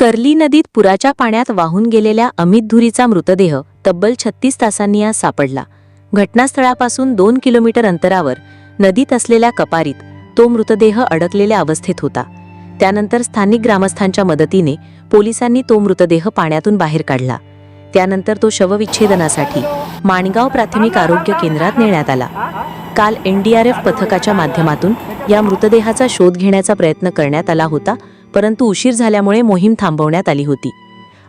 Curly नदीत पुराच्या पाण्यात वाहून गेलेल्या अमित धुरीचा मृतदेह तब्बल छत्तीस तासांनी आज सापडला. घटनास्थळापासून दोन किलोमीटर अंतरावर नदीत असलेल्या कपारीत तो मृतदेह अडकलेल्या अवस्थेत होता. त्यानंतर स्थानिक ग्रामस्थांच्या मदतीने पोलिसांनी तो मृतदेह पाण्यातून बाहेर काढला. त्यानंतर तो शवविच्छेदनासाठी माणगाव प्राथमिक आरोग्य केंद्रात नेण्यात आला. काल एनडीआरएफ पथकाच्या माध्यमातून या मृतदेहाचा शोध घेण्याचा प्रयत्न करण्यात आला होता परंतु उशीर झाल्यामुळे मोहीम थांबवण्यात आली होती.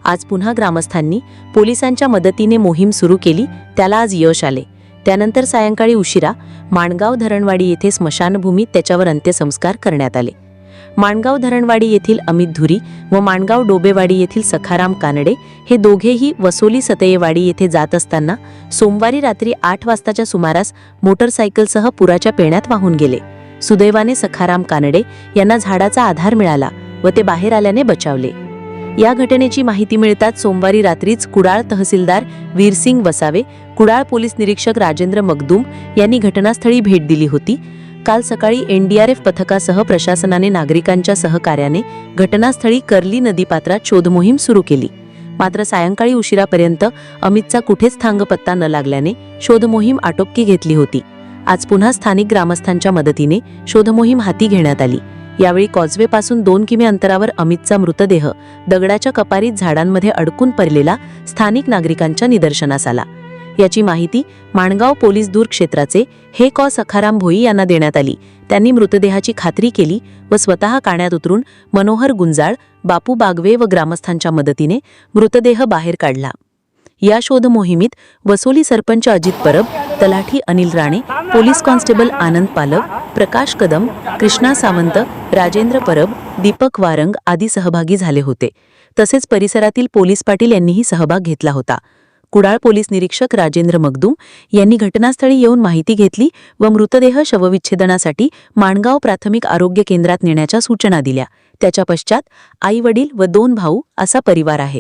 आज पुन्हा ग्रामस्थांनी पोलिसांच्या मदतीने मोहीम सुरू केली त्याला आज यश आले. त्यानंतर सायंकाळी उशिरा माणगाव धरणवाडी येथे स्मशानभूमीत त्याच्यावर अंत्यसंस्कार करण्यात आले. माणगाव धरणवाडी येथील अमित धुरी व माणगाव डोबेवाडी येथील सखाराम कानडे हे दोघेही वसोली सतयेवाडी येथे जात असताना सोमवारी रात्री आठ वाजताच्या सुमारास मोटरसायकलसह पुराच्या पेण्यात वाहून गेले. सुदैवाने सखाराम कानडे यांना झाडाचा आधार मिळाला. व ते बाहेर आल्याने बचावले. या घटनेची माहिती मिळताच सोमवारी रात्रीच कुडाळ तहसीलदार वीरसिंग वसावे कुडाळ पोलीस निरीक्षक राजेंद्र मगदूम यांनी घटनास्थळी भेट दिली होती. काल सकाळी एनडीआरएफ पथकासह प्रशासनाने नागरिकांच्या सहकार्याने घटनास्थळी कर्ली नदीपात्रात शोधमोहीम सुरू केली. मात्र सायंकाळी उशिरापर्यंत अमितचा कुठेच थांगपत्ता न लागल्याने शोधमोहीम आटोपकी घेतली होती. आज पुन्हा स्थानिक ग्रामस्थांच्या मदतीने शोधमोहीम हाती घेण्यात आली. यावेळी कॉजवेपासून दोन किमी अंतरावर अमितचा मृतदेह दगडाच्या कपारीत झाडांमध्ये अडकून पडलेला स्थानिक नागरिकांच्या निदर्शनास आला. याची माहिती माणगाव पोलीस दूर क्षेत्राचे हे कॉ सखाराम भोई यांना देण्यात आली. त्यांनी मृतदेहाची खात्री केली व स्वतः काण्यात उतरून मनोहर गुंजाळ बापू बागवे व ग्रामस्थांच्या मदतीने मृतदेह बाहेर काढला. या शोध मोहिमेत वसोली सरपंच अजित परब तलाठी अनिल राणे पोलीस कॉन्स्टेबल आनंद पालव प्रकाश कदम कृष्णा सावंत राजेंद्र परब दीपक वारंग आदी सहभागी झाले होते. तसेच परिसरातील पोलीस पाटील यांनीही सहभाग घेतला होता. कुडाळ पोलीस निरीक्षक राजेंद्र मगदूम यांनी घटनास्थळी येऊन माहिती घेतली व मृतदेह शवविच्छेदनासाठी माणगाव प्राथमिक आरोग्य केंद्रात नेण्याच्या सूचना दिल्या. त्याच्या पश्चात आई वडील व दोन भाऊ असा परिवार आहे.